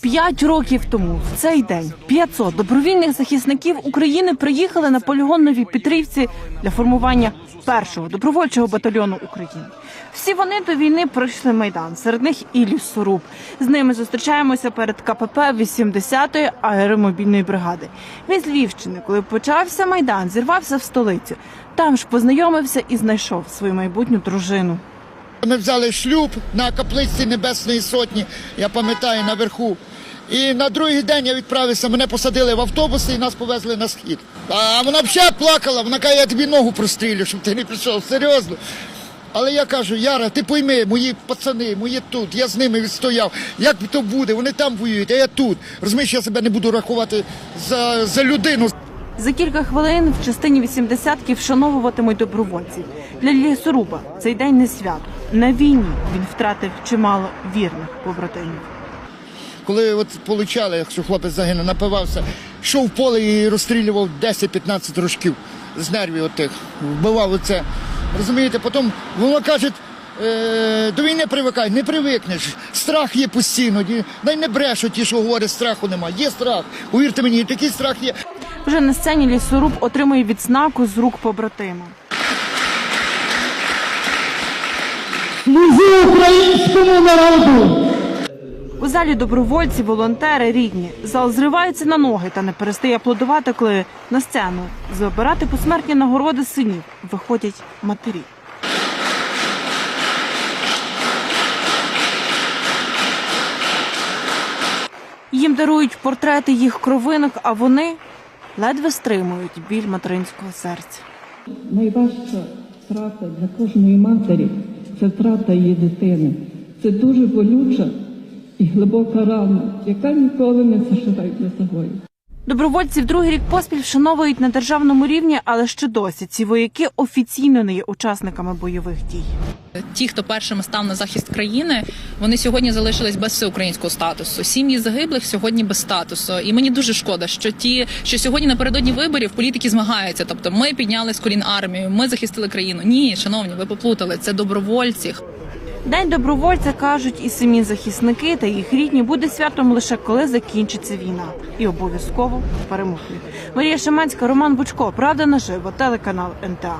П'ять років тому в цей день 500 добровільних захисників України приїхали на полігон Нові Петрівці для формування першого добровольчого батальйону України. Всі вони до війни пройшли майдан. Серед них і лісоруб. З ними зустрічаємося перед КПП 80-ї аеромобільної бригади. Він з Львівщини, коли почався майдан, зірвався в столицю. Там ж познайомився і знайшов свою майбутню дружину. Ми взяли шлюб на каплиці Небесної Сотні, я пам'ятаю, наверху. І на другий день я відправився, мене посадили в автобус і нас повезли на схід. А вона взагалі плакала, вона каже, я тобі ногу прострілю, щоб ти не пішов, серйозно. Але я кажу, Яра, ти пойми, мої пацани, мої тут, я з ними відстояв. Як то буде? Вони там воюють, а я тут. Розумієш, я себе не буду рахувати за, за людину. За кілька хвилин в частині 80-ки вшановуватимуть добровольців. Для лісоруба цей день не свято. На війні він втратив чимало вірних побратимів. Коли от получали, якщо хлопець загинув, напивався, йшов в поле і розстрілював 10-15 рожків з нервів отих, вбивав оце. Розумієте, потім воно каже, е, до війни привикай, не привикнеш. Страх є постійно. Дай не брешуть ті, що говорять, страху немає. Є страх. Повірте мені, такий страх є. Вже на сцені лісоруб отримує відзнаку з рук побратима. Служу українському народу! У залі добровольці, волонтери, рідні. Зал зривається на ноги та не перестає аплодувати, коли на сцену забирати посмертні нагороди синів виходять матері. Їм дарують портрети їх кровинок, а вони ледве стримують біль материнського серця. Найважча втрата для кожної матері це втрата її дитини. Це дуже болюча і глибока рана, яка ніколи не зашиває для загою. Добровольців другий рік поспіль вшановують на державному рівні, але ще досі ці вояки офіційно не є учасниками бойових дій. Ті, хто першими став на захист країни, вони сьогодні залишились без всеукраїнського статусу. Сім'ї загиблих сьогодні без статусу. І мені дуже шкода, що ті, що сьогодні напередодні виборів політики змагаються. Тобто, ми підняли з колін армію, ми захистили країну. Ні, шановні, ви поплутали. Це добровольці. День добровольця кажуть, і самі захисники та їх рідні буде святом лише коли закінчиться війна, і обов'язково перемогли. Марія Шаманська, Роман Бучко, Правда наживо, телеканал НТА.